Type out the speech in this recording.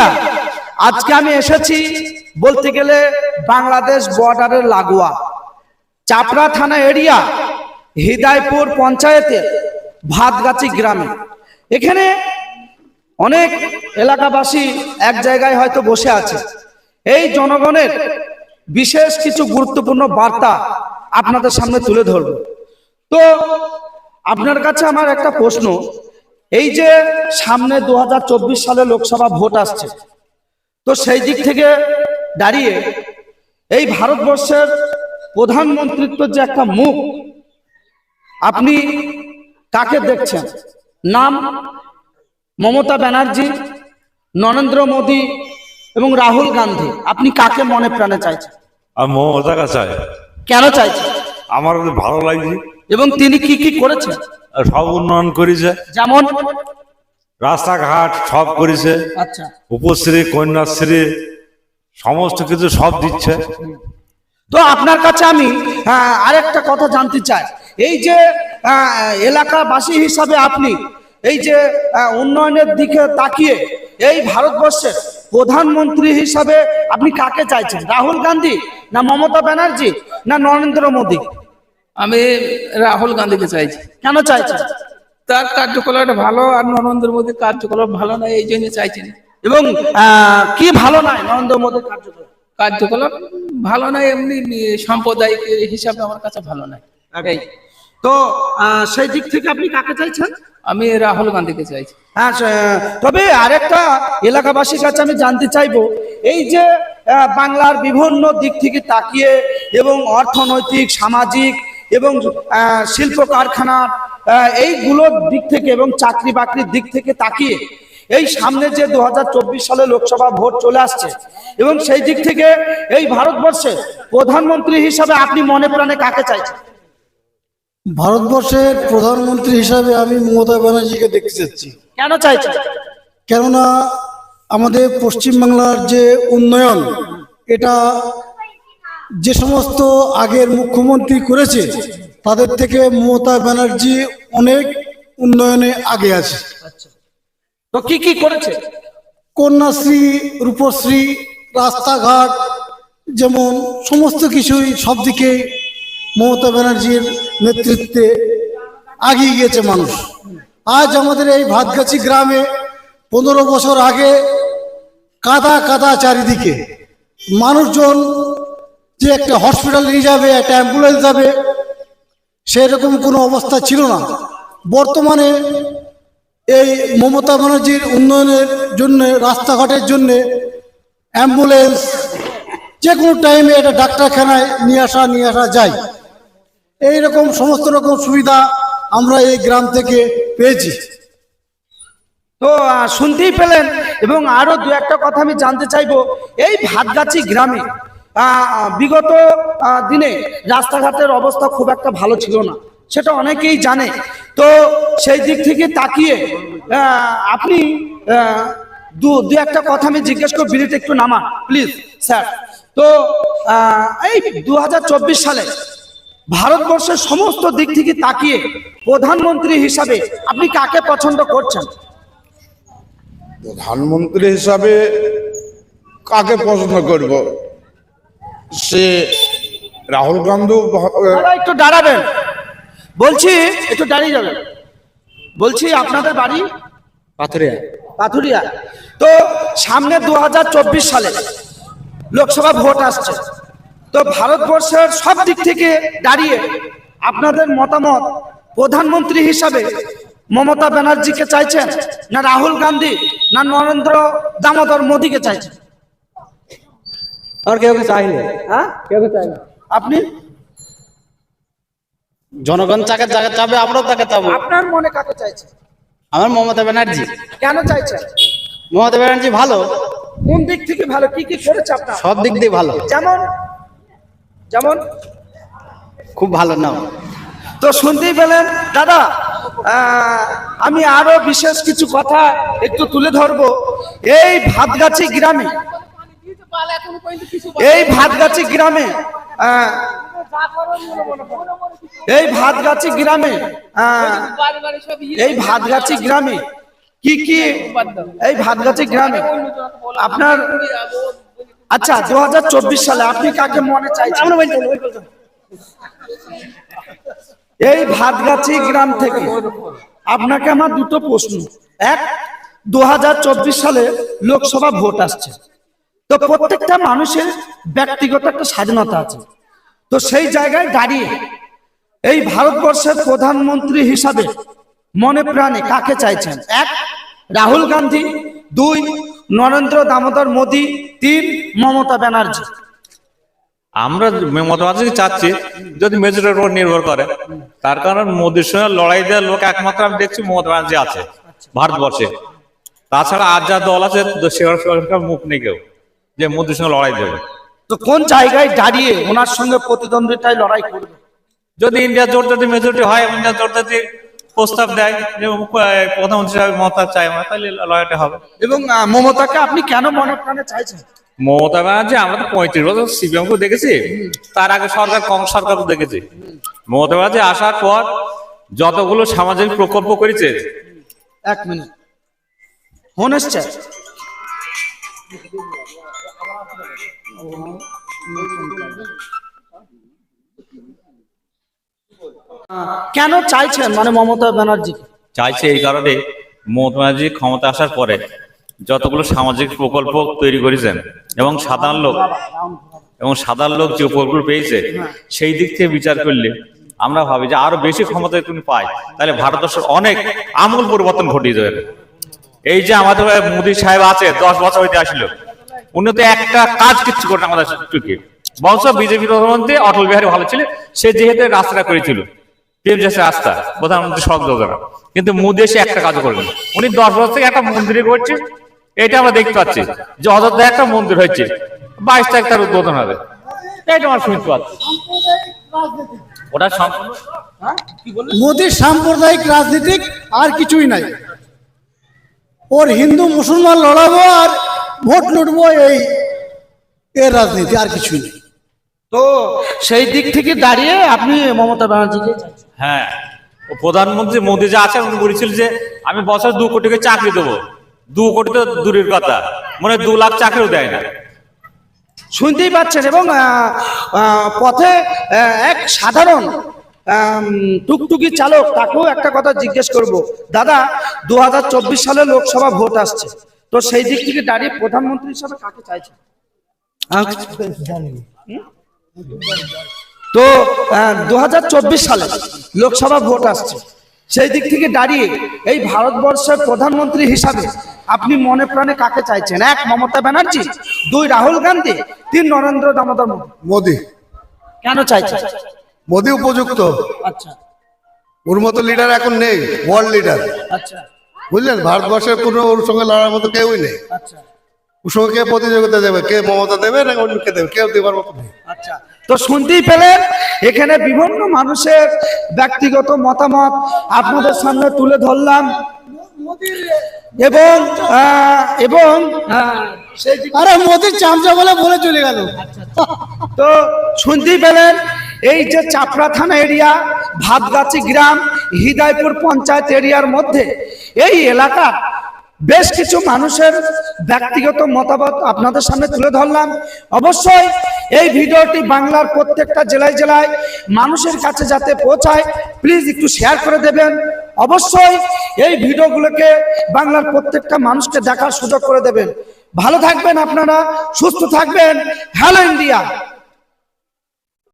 Area আজকে আমি এসেছি বলতে গেলে বাংলাদেশ বর্ডারের লাগোয়া। চাপড়া থানা এরিয়া, হৃদয়পুর পঞ্চায়েতের ভাতগাছি গ্রামে। এখানে অনেক এলাকাবাসী এক জায়গায় হয়তো বসে আছে। এই জনগণের বিশেষ কিছু গুরুত্বপূর্ণ বার্তা আপনাদের সামনে তুলে ধরব। তো, আপনার কাছে আমার একটা প্রশ্ন। এই যে সামনে দু হাজার চব্বিশ সালে লোকসভা ভোট আসছে তো সেই দিক থেকে দাঁড়িয়ে এই ভারতবর্ষের প্রধানমন্ত্রিত্ব যে একটা মুখ আপনি কাকে দেখছেন? নাম মমতা ব্যানার্জি নরেন্দ্র মোদী এবং রাহুল গান্ধী আপনি কাকে মনে প্রাণে চাইছেন? আর মমতাকে চাই কেন চাইছেন? আমার ভালো লাগছে। এবং তিনি কি কি করেছেন? সব উন্নয়ন করেছে। যেমন? রাস্তাঘাট সব করেছে। আচ্ছা। উপশ্রী কন্যাশ্রী সমস্ত কিছু সব দিচ্ছে। তো আপনার কাছে আমি আহ, আরেকটা কথা জানতে চাই। এই যে এলাকাবাসী হিসাবে আপনি এই যে উন্নয়নের দিকে তাকিয়ে এই ভারতবর্ষের প্রধানমন্ত্রী হিসাবে আপনি কাকে চাইছেন? রাহুল গান্ধী না মমতা ব্যানার্জি না নরেন্দ্র মোদী? আমি রাহুল গান্ধীকে চাইছি। কেন চাইছি তার কার্যকলাপ ভালো আর নরেন্দ্র মোদীর কার্যকলাপ ভালো নয় এই জন্য চাইছি না। এবং কি ভালো নয় নরেন্দ্র মোদীর কার্যকলাপ? কার্যকলাপ ভালো নয় এমনি সাম্প্রদায়িক হিসাবে আমার কাছে ভালো নয়। তো সেই দিক থেকে আপনি কাকে চাইছেন? আমি রাহুল গান্ধীকে চাইছি। হ্যাঁ তবে আরেকটা এলাকাবাসীর কাছে আমি জানতে চাইব এই যে বাংলার বিভিন্ন দিক থেকে তাকিয়ে এবং অর্থনৈতিক সামাজিক এবং শিল্প কারখানার আহ, এইগুলোর দিক থেকে এবং চাকরি বাকরির দিক থেকে তাকিয়ে এই সামনে যে দু হাজার চব্বিশ সালে লোকসভা ভোট চলে আসছে এবং সেই দিক থেকে এই ভারতবর্ষে প্রধানমন্ত্রী হিসাবে আপনি মনে প্রাণে কাকে চাইছেন? ভারতবর্ষের প্রধানমন্ত্রী হিসাবে আমি মমতা ব্যানার্জিকে দেখতে চাচ্ছি। কেন চাইছেন? কেননা আমাদের পশ্চিমবাংলার যে উন্নয়ন এটা যে সমস্ত আগের মুখ্যমন্ত্রী করেছে তাদের থেকে মমতা ব্যানার্জি অনেক উন্নয়নে আগে আছে। তো কি কি করেছে? কন্যাশ্রী রূপশ্রী রাস্তাঘাট যেমন সমস্ত কিছুই সব দিকে মমতা ব্যানার্জির নেতৃত্বে আগিয়ে গিয়েছে মানুষ। আজ আমাদের এই ভাতগাছি গ্রামে পনেরো বছর আগে কাদা কাদা চারিদিকে মানুষজন যে একটা হসপিটাল নিয়ে যাবে, একটা অ্যাম্বুলেন্স যাবে, সেরকম কোনো অবস্থা ছিল না। বর্তমানে এই মমতা ব্যানার্জির উন্নয়নের জন্য, রাস্তাঘাটের জন্য অ্যাম্বুলেন্স যে কোনো টাইমে এটা ডাক্তারখানায় নিয়ে আসা নিয়ে আসা যায়। এই রকম সমস্ত রকম সুবিধা আমরা এই গ্রাম থেকে পেয়েছি। তো শুনতেই পেলেন, এবং আরও দু একটা কথা আমি জানতে চাইব। এই ভাতগাছি গ্রামে বিগত দিনে রাস্তাঘাটের অবস্থা খুব একটা ভালো ছিল না। সেটা অনেকেই জানে। তো সেই দিক থেকে তাকিয়ে আপনি দু দু একটা কথা আমি জিজ্ঞেস করব বিলিতে একটু নামা প্লিজ স্যার তো এই দু হাজার চব্বিশ সালে ভারতবর্ষের সমস্ত দিক থেকে তাকিয়ে প্রধানমন্ত্রী হিসাবে আপনি কাকে পছন্দ করছেন? প্রধানমন্ত্রী হিসাবে কাকে পছন্দ করব? সে রাহুল গান্ধী একটু দাঁড়াবেন। বলছি একটু দাঁড়িয়ে যাবেন। বলছি আপনাদের বাড়ি? পাথরিয়া। পাথুরিয়া। তো সামনে দু হাজার চব্বিশ সালে লোকসভা ভোট আসছে। তো ভারতবর্ষের সব দিক থেকে দাঁড়িয়ে আপনাদের মতামত প্রধানমন্ত্রী হিসাবে মমতা ব্যানার্জিকে চাইছেন না রাহুল গান্ধী না নরেন্দ্র দামোদর মোদীকে চাইছেন? আর কেউ কে চাইলে হ্যাঁ? কেউ কে চাইলে আপনি? জনগণ তাকে যাকে চাবে আমরাও তাকে চাবো। আপনার মনে কাকে চাইছেন আমার মমতা ব্যানার্জি। কেন চাইছেন মমতা ব্যানার্জি ভালো। কোন দিক থেকে ভালো? কি কি করেছে আপনার? সব দিক দিয়ে ভালো। যেমন? যেমন? খুব ভালো নাও তো শুনতেই পেলেন দাদা আমি আরও বিশেষ কিছু কথা একটু তুলে ধরবো। এই ভাতগাছি গ্রামে এই ভাতগাছি গ্রামে এই ভাতগাছি গ্রামে এই ভাতগাছি গ্রামে, কি কি, এই ভাতগাছি গ্রামে, আপনার আচ্ছা দু হাজার চব্বিশ সালে আপনি কাকে মনে চাইছেন? এই ভাতগাছি গ্রাম থেকে আপনাকে আমার দুটো প্রশ্ন। এক দু সালে লোকসভা ভোট আসছে। তো প্রত্যেকটা মানুষের ব্যক্তিগত একটা স্বাধীনতা আছে। তো সেই জায়গায় দাঁড়িয়ে এই ভারতবর্ষের প্রধানমন্ত্রী হিসাবে মনে প্রাণে কাকে চাইছেন? এক, রাহুল গান্ধী, দুই, নরেন্দ্র দামোদর মোদী, তিন, মমতা ব্যানার্জি। আমরা মতবাদী চাচ্ছি যদি মেজরিটির উপর নির্ভর করে। তার কারণ মোদীর সঙ্গে লড়াই দেওয়ার লোক একমাত্র আমি দেখছি মমতা ব্যানার্জি আছে ভারতবর্ষে। তাছাড়া আর যা দল আছে সেখানকার মুখ নেই কেউ। যে মোদীর সঙ্গে লড়াই দেবে। তো কোন জায়গায় দাঁড়িয়ে ওনার সঙ্গে প্রতিদ্বন্দ্বিতায় লড়াই করবে? যদি ইন্ডিয়া যদি মেজরিটি হয় ইন্ডিয়া যদি প্রস্তাব দেয় যে প্রধানমন্ত্রী হিসাবে মমতা চাই আমরা তাহলে লড়াইটা হবে। এবং মমতাকে আপনি কেন মনে প্রাণে চাইছেন? মমতা ব্যানার্জি আমরা তো পঁয়ত্রিশ বছর সিপিএম কে দেখেছি। তার আগে সরকার কংগ্রেস সরকার দেখেছি। মমতা ব্যানার্জি আসার পর যতগুলো সামাজিক প্রকল্প করেছে। এক মিনিট। ফোন এসছে কেন চাইছেন মানে মমতা ব্যানার্জি? চাইছে এই কারণে মমতা ব্যানার্জি ক্ষমতা আসার পরে যতগুলো সামাজিক প্রকল্প তৈরি করেছেন এবং সাধারণ লোক এবং সাধারণ লোক যে প্রকল্প পেয়েছে, সেই দিক থেকে বিচার করলে আমরা ভাবি যে আরও বেশি ক্ষমতা তুমি পাই, তাহলে ভারতবর্ষের অনেক আমূল পরিবর্তন ঘটিয়ে যাবে এই যে আমাদের মোদী সাহেব আছে দশ বছর হইতে আসলো উনি তো একটা কাজ কিচ্ছু করেন আমাদের টুকে বংশ বিজেপি প্রধানমন্ত্রী অটল বিহারী ভালো ছিল সে যেহেতু রাস্তাটা করেছিল পিএমজেসি রাস্তা প্রধানমন্ত্রী সড়ক যোজনা কিন্তু মোদী এসে একটা কাজ করবেন উনি দশ বছর থেকে একটা মন্দির করছে এটা আমরা দেখতে পাচ্ছি যে অযোধ্যায় একটা মন্দির হচ্ছে বাইশ তারিখ তার উদ্বোধন হবে। এটা আমরা শুনতে পাচ্ছি ওটা সম্পূর্ণ মোদীর সাম্প্রদায়িক রাজনীতিক আর কিছুই নাই। ওর হিন্দু মুসলমান লড়াবো আর ভোট লুটবো এই এর রাজনীতি আর কিছুই নেই। তো সেই দিক থেকে দাঁড়িয়ে আপনি মমতা ব্যানার্জিকে হ্যাঁ ও প্রধানমন্ত্রী মোদী যে আছেন উনি বলেছিল যে আমি বছর দু কোটিকে চাকরি দেবো। দু কোটি তো দূরের কথা মানে দু লাখ চাকরিও দেয় না। শুনতেই পাচ্ছেন এবং পথে এক সাধারণ টুকটুকি চালক তাকেও একটা কথা জিজ্ঞেস করব। দাদা দুহাজার চব্বিশ সালে লোকসভা ভোট আসছে। তো সেই দিক থেকে দাঁড়িয়ে প্রধানমন্ত্রী হিসাবে কাকে চাইছেন? তো দু সালে লোকসভা ভোট আসছে। সেই দিক থেকে দাঁড়িয়ে এই ভারতবর্ষের প্রধানমন্ত্রী হিসাবে আপনি মনে প্রাণে কাকে চাইছেন? এক মমতা ব্যানার্জি দুই রাহুল গান্ধী তিন নরেন্দ্র দামোদর মোদী। কেন চাইছেন? মোদি উপযুক্ত। আচ্ছা। ওর মতো লিডার এখন নেই ওয়ার্ল্ড লিডার আচ্ছা। বুঝলেন? ভারতবর্ষের কোনো ওর সঙ্গে লড়ার মতো কেউই নেই। আচ্ছা। ওর সঙ্গে কে প্রতিযোগিতা দেবে? কে মমতা দেবে না অন্য কে দেবে? কেউ দেবার মতো নেই। আচ্ছা। তো শুনতেই পেলেন এখানে বিভিন্ন মানুষের ব্যক্তিগত মতামত আপনাদের সামনে তুলে ধরলাম। এবং এবং আরে মোদির চামচা বলে বলে চলে গেল। তো শুনতেই পেলেন এই যে চাপড়া থানা এরিয়া, ভাতগাছি গ্রাম, হৃদয়পুর পঞ্চায়েত এরিয়ার মধ্যে, এই এলাকার বেশ কিছু মানুষের ব্যক্তিগত মতামত আপনাদের সামনে তুলে ধরলাম। অবশ্যই এই ভিডিওটি বাংলার প্রত্যেকটা জেলায় জেলায় মানুষের কাছে যাতে পৌঁছায় প্লিজ একটু শেয়ার করে দেবেন। অবশ্যই এই ভিডিওগুলোকে বাংলার প্রত্যেকটা মানুষকে দেখার সুযোগ করে দেবেন। ভালো থাকবেন আপনারা, সুস্থ থাকবেন। Hello India!